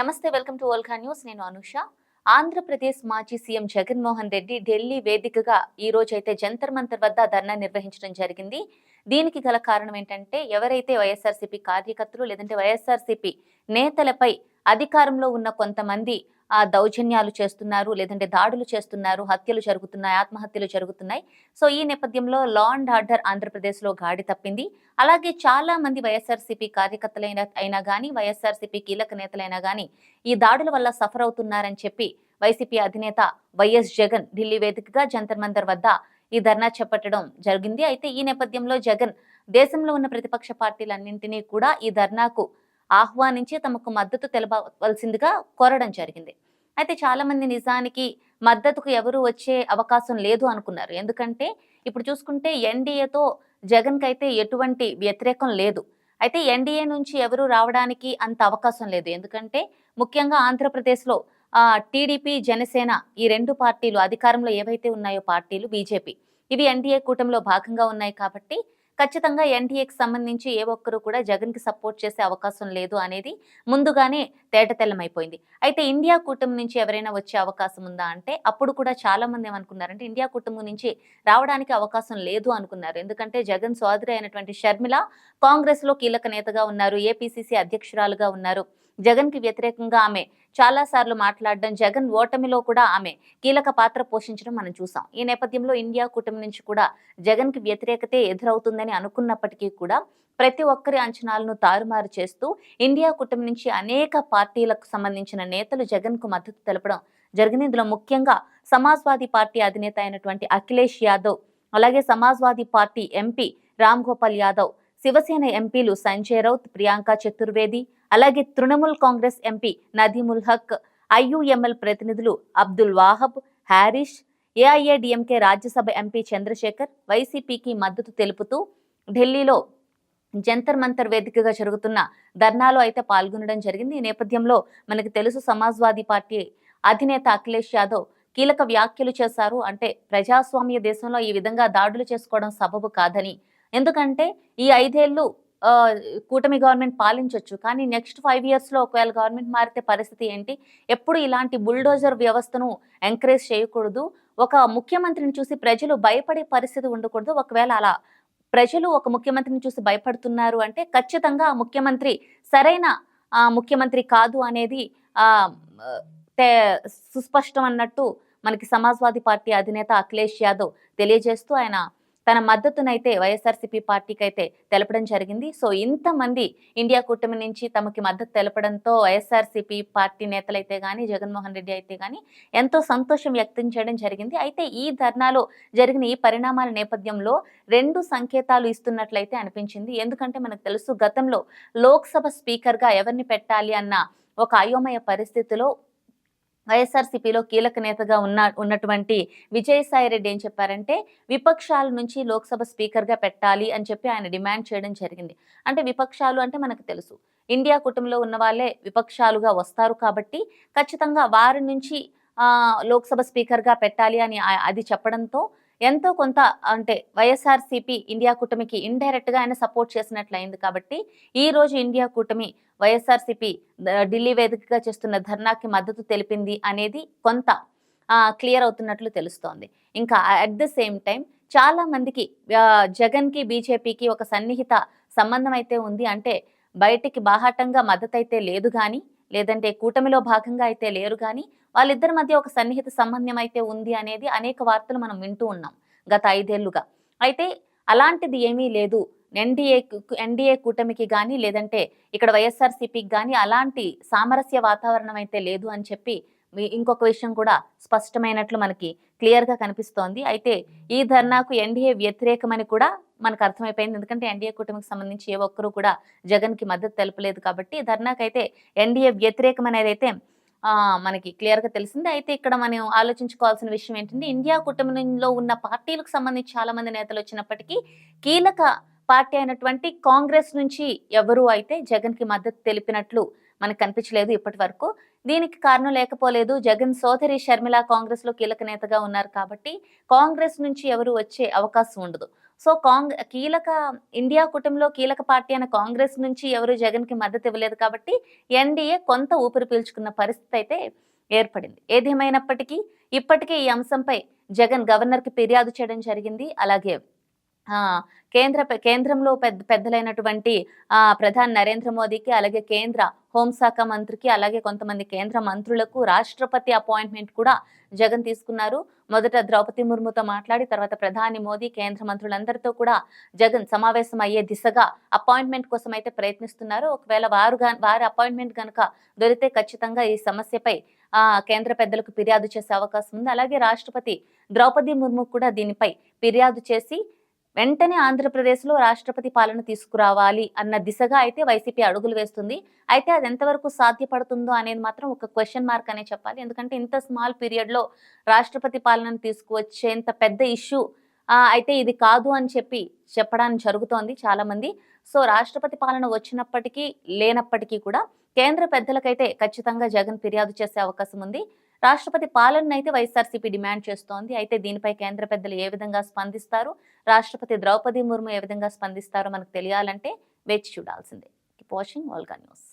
నమస్తే welcome to ఓల్కా news. నేను అనుష. ఆంధ్రప్రదేశ్ మాజీ సీఎం జగన్మోహన్ రెడ్డి ఢిల్లీ వేదికగా ఈ రోజైతే జంతర్ మంతర్ వద్ద ధర్నా నిర్వహించడం జరిగింది. దీనికి గల కారణం ఏంటంటే ఎవరైతే వైఎస్ఆర్సీపీ కార్యకర్తలు లేదంటే వైఎస్ఆర్సీపీ నేతలపై అధికారంలో ఉన్న కొంతమంది ఆ దౌర్జన్యాలు చేస్తున్నారు లేదంటే దాడులు చేస్తున్నారు హత్యలు జరుగుతున్నాయి ఆత్మహత్యలు జరుగుతున్నాయి. సో ఈ నేపథ్యంలో లా అండ్ ఆర్డర్ ఆంధ్రప్రదేశ్లో గాడి తప్పింది. అలాగే చాలా మంది వైఎస్ఆర్సీపీ కార్యకర్తలైన అయినా కానీ వైఎస్ఆర్సీపీ కీలక నేతలైనా కానీ ఈ దాడుల వల్ల సఫర్ అవుతున్నారని చెప్పి వైసీపీ అధినేత వైఎస్ జగన్ ఢిల్లీ వేదికగా జంతర్ మంతర్ వద్ద ఈ ధర్నా చేపట్టడం జరిగింది. అయితే ఈ నేపథ్యంలో జగన్ దేశంలో ఉన్న ప్రతిపక్ష పార్టీలన్నింటినీ కూడా ఈ ధర్నాకు ఆహ్వానించి తమకు మద్దతు తెలపవలసిందిగా కోరడం జరిగింది. అయితే చాలా మంది నిజానికి మద్దతుకు ఎవరు వచ్చే అవకాశం లేదు అనుకున్నారు. ఎందుకంటే ఇప్పుడు చూసుకుంటే ఎన్డీఏతో జగన్కి అయితే ఎటువంటి వ్యతిరేకం లేదు. అయితే ఎన్డీఏ నుంచి ఎవరు రావడానికి అంత అవకాశం లేదు. ఎందుకంటే ముఖ్యంగా ఆంధ్రప్రదేశ్లో టీడీపీ జనసేన ఈ రెండు పార్టీలు అధికారంలో ఏవైతే ఉన్నాయో పార్టీలు బీజేపీ. ఇవి ఎన్డీఏ కూటమిలో భాగంగా ఉన్నాయి కాబట్టి ఖచ్చితంగా ఎన్డీఏకి సంబంధించి ఏ ఒక్కరు కూడా జగన్కి సపోర్ట్ చేసే అవకాశం లేదు అనేది ముందుగానే తేటతెల్లమైపోయింది. అయితే ఇండియా కూటమి నుంచి ఎవరైనా వచ్చే అవకాశం ఉందా అంటే అప్పుడు కూడా చాలా మంది ఏమనుకున్నారంటే ఇండియా కుటుంబం నుంచి రావడానికి అవకాశం లేదు అనుకున్నారు. ఎందుకంటే జగన్ సోదరి అయినటువంటి షర్మిల కాంగ్రెస్లో కీలక నేతగా ఉన్నారు ఏపీసీసీ అధ్యక్షురాలుగా ఉన్నారు. జగన్కి వ్యతిరేకంగా ఆమె చాలా సార్లు మాట్లాడడం జగన్ ఓటమిలో కూడా ఆమె కీలక పాత్ర పోషించడం మనం చూసాం. ఈ నేపథ్యంలో ఇండియా కూటమి నుంచి కూడా జగన్కి వ్యతిరేకతే ఎదురవుతుందని అనుకున్నప్పటికీ కూడా ప్రతి ఒక్కరి అంచనాలను తారుమారు చేస్తూ ఇండియా కూటమి నుంచి అనేక పార్టీలకు సంబంధించిన నేతలు జగన్కు మద్దతు తెలపడం జరిగింది. ఇందులో ముఖ్యంగా సమాజ్వాదీ పార్టీ అధినేత అయినటువంటి అఖిలేష్ యాదవ్ అలాగే సమాజ్వాదీ పార్టీ ఎంపీ రామ్ గోపాల్ యాదవ్ శివసేన ఎంపీలు సంజయ్ రౌత్ ప్రియాంక చతుర్వేది అలాగే తృణమూల్ కాంగ్రెస్ ఎంపీ నదీముల్ హక్ ఐయుఎంఎల్ ప్రతినిధులు అబ్దుల్ వాహబ్ హ్యారిష్ ఏఐఏడిఎంకే రాజ్యసభ ఎంపీ చంద్రశేఖర్ వైసీపీకి మద్దతు తెలుపుతూ ఢిల్లీలో జంతర్ మంతర్ వేదికగా జరుగుతున్న ధర్నాలో అయితే పాల్గొనడం జరిగింది. ఈ నేపథ్యంలో మనకు తెలుసు సమాజ్వాదీ పార్టీ అధినేత అఖిలేష్ యాదవ్ కీలక వ్యాఖ్యలు చేశారు. అంటే ప్రజాస్వామ్య దేశంలో ఈ విధంగా దాడులు చేసుకోవడం సబబు కాదని ఎందుకంటే ఈ ఐదేళ్ళు కూటమి గవర్నమెంట్ పాలించవచ్చు కానీ నెక్స్ట్ ఫైవ్ ఇయర్స్లో ఒకవేళ గవర్నమెంట్ మారితే పరిస్థితి ఏంటి? ఎప్పుడు ఇలాంటి బుల్డోజర్ వ్యవస్థను ఎంకరేజ్ చేయకూడదు. ఒక ముఖ్యమంత్రిని చూసి ప్రజలు భయపడే పరిస్థితి ఉండకూడదు. ఒకవేళ అలా ప్రజలు ఒక ముఖ్యమంత్రిని చూసి భయపడుతున్నారు అంటే ఖచ్చితంగా ఆ ముఖ్యమంత్రి సరైన ముఖ్యమంత్రి కాదు అనేది సుస్పష్టం అన్నట్టు మనకి సమాజ్వాదీ పార్టీ అధినేత అఖిలేష్ యాదవ్ తెలియజేస్తూ ఆయన తన మద్దతునైతే వైఎస్ఆర్సీపీ పార్టీకి అయితే తెలపడం జరిగింది. సో ఇంతమంది ఇండియా కూటమి నుంచి తమకి మద్దతు తెలపడంతో వైఎస్ఆర్సీపీ పార్టీ నేతలైతే కానీ జగన్మోహన్ రెడ్డి అయితే కానీ ఎంతో సంతోషం వ్యక్తం చేయడం జరిగింది. అయితే ఈ ధర్నాలో జరిగిన ఈ పరిణామాల నేపథ్యంలో రెండు సంకేతాలు ఇస్తున్నట్లయితే అనిపించింది. ఎందుకంటే మనకు తెలుసు గతంలో లోక్సభ స్పీకర్గా ఎవరిని పెట్టాలి అన్న ఒక అయోమయ పరిస్థితిలో వైఎస్ఆర్సీపీలో కీలక నేతగా ఉన్న ఉన్నటువంటి విజయసాయి రెడ్డి ఏం చెప్పారంటే విపక్షాల నుంచి లోక్సభ స్పీకర్గా పెట్టాలి అని చెప్పి ఆయన డిమాండ్ చేయడం జరిగింది. అంటే విపక్షాలు అంటే మనకు తెలుసు. ఇండియా కుటుంబంలో ఉన్న వాళ్ళే విపక్షాలుగా వస్తారు కాబట్టి ఖచ్చితంగా వారి నుంచి లోక్సభ స్పీకర్గా పెట్టాలి అని అది చెప్పడంతో ఎంతో కొంత అంటే వైఎస్ఆర్సీపీ ఇండియా కూటమికి ఇండైరెక్ట్గా ఆయన సపోర్ట్ చేసినట్లయింది కాబట్టి ఈ రోజు ఇండియా కూటమి వైఎస్ఆర్సీపీ ఢిల్లీ వేదికగా చేస్తున్న ధర్నాకి మద్దతు తెలిపింది అనేది కొంత క్లియర్ అవుతున్నట్లు తెలుస్తోంది. ఇంకా అట్ ద సేమ్ టైం చాలా మందికి జగన్కి బీజేపీకి ఒక సన్నిహిత సంబంధం అయితే ఉంది. అంటే బయటికి బాహాటంగా మద్దతు అయితే లేదు కానీ లేదంటే కూటమిలో భాగంగా అయితే లేరు కానీ వాళ్ళిద్దరి మధ్య ఒక సన్నిహిత సంబంధం అయితే ఉంది అనేది అనేక వార్తలు మనం వింటూ ఉన్నాం గత ఐదేళ్ళుగా. అయితే అలాంటిది ఏమీ లేదు. ఎన్డీఏ ఎన్డీఏ కూటమికి కానీ లేదంటే ఇక్కడ వైఎస్ఆర్సీపీకి కానీ అలాంటి సామరస్య వాతావరణం అయితే లేదు అని చెప్పి ఇంకొక విషయం కూడా స్పష్టమైనట్లు మనకి క్లియర్గా కనిపిస్తోంది. అయితే ఈ ధర్నాకు ఎన్డీఏ వ్యతిరేకమని కూడా మనకు అర్థమైపోయింది. ఎందుకంటే ఎన్డీఏ కూటమికి సంబంధించి ఏ ఒక్కరు కూడా జగన్కి మద్దతు తెలపలేదు కాబట్టి ధర్నాకైతే ఎన్డీఏ వ్యతిరేకం అనేది అయితే మనకి క్లియర్గా తెలిసింది. అయితే ఇక్కడ మనం ఆలోచించుకోవాల్సిన విషయం ఏంటంటే ఇండియా కుటుంబంలో ఉన్న పార్టీలకు సంబంధించి చాలా మంది నేతలు వచ్చినప్పటికీ కీలక పార్టీ అయినటువంటి కాంగ్రెస్ నుంచి ఎవరు అయితే జగన్కి మద్దతు తెలిపినట్లు మనకు కనిపించలేదు ఇప్పటి వరకు. దీనికి కారణం లేకపోలేదు. జగన్ సోదరి షర్మిల కాంగ్రెస్లో కీలక నేతగా ఉన్నారు కాబట్టి కాంగ్రెస్ నుంచి ఎవరు వచ్చే అవకాశం ఉండదు. సో కాంగ్ కీలక ఇండియా కుటుంబంలో కీలక పార్టీ అయిన కాంగ్రెస్ నుంచి ఎవరు జగన్కి మద్దతు ఇవ్వలేదు కాబట్టి ఎన్డీఏ కొంత ఊపిరి పీల్చుకున్న పరిస్థితి అయితే ఏర్పడింది. ఏదేమైనప్పటికీ ఇప్పటికే ఈ అంశంపై జగన్ గవర్నర్కి ఫిర్యాదు చేయడం జరిగింది. అలాగే కేంద్ర కేంద్రంలో పెద్ద పెద్దలైనటువంటి ఆ ప్రధాని నరేంద్ర మోదీకి అలాగే కేంద్ర హోంశాఖ మంత్రికి అలాగే కొంతమంది కేంద్ర మంత్రులకు రాష్ట్రపతి అపాయింట్మెంట్ కూడా జగన్ తీసుకున్నారు. మొదట ద్రౌపది ముర్ముతో మాట్లాడి తర్వాత ప్రధాని మోదీ కేంద్ర మంత్రులందరితో కూడా జగన్ సమావేశం అయ్యే దిశగా అపాయింట్మెంట్ కోసం అయితే ప్రయత్నిస్తున్నారు. ఒకవేళ వారు వారి అపాయింట్మెంట్ కనుక దొరికితే ఖచ్చితంగా ఈ సమస్యపై ఆ కేంద్ర పెద్దలకు ఫిర్యాదు చేసే అవకాశం ఉంది. అలాగే రాష్ట్రపతి ద్రౌపది ముర్ము కూడా దీనిపై ఫిర్యాదు చేసి వెంటనే ఆంధ్రప్రదేశ్లో రాష్ట్రపతి పాలన తీసుకురావాలి అన్న దిశగా అయితే వైసీపీ అడుగులు వేస్తుంది. అయితే అది ఎంతవరకు సాధ్యపడుతుందో అనేది మాత్రం ఒక క్వశ్చన్ మార్క్ అనే చెప్పాలి. ఎందుకంటే ఇంత స్మాల్ పీరియడ్లో రాష్ట్రపతి పాలనను తీసుకువచ్చేంత పెద్ద ఇష్యూ అయితే ఇది కాదు అని చెప్పి చెప్పడానికి జరుగుతోంది చాలామంది. సో రాష్ట్రపతి పాలన వచ్చినప్పటికీ లేనప్పటికీ కూడా కేంద్ర పెద్దలకైతే ఖచ్చితంగా జగన్ ఫిర్యాదు చేసే అవకాశం ఉంది. రాష్ట్రపతి పాలన అయితే వైఎస్ఆర్సీపీ డిమాండ్ చేస్తోంది. అయితే దీనిపై కేంద్ర పెద్దలు ఏ విధంగా స్పందిస్తారు? రాష్ట్రపతి ద్రౌపది ముర్ము ఏ విధంగా స్పందిస్తారో మనకు తెలియాలంటే వేచి చూడాల్సిందే. వాచింగ్ ఆల్గా న్యూస్.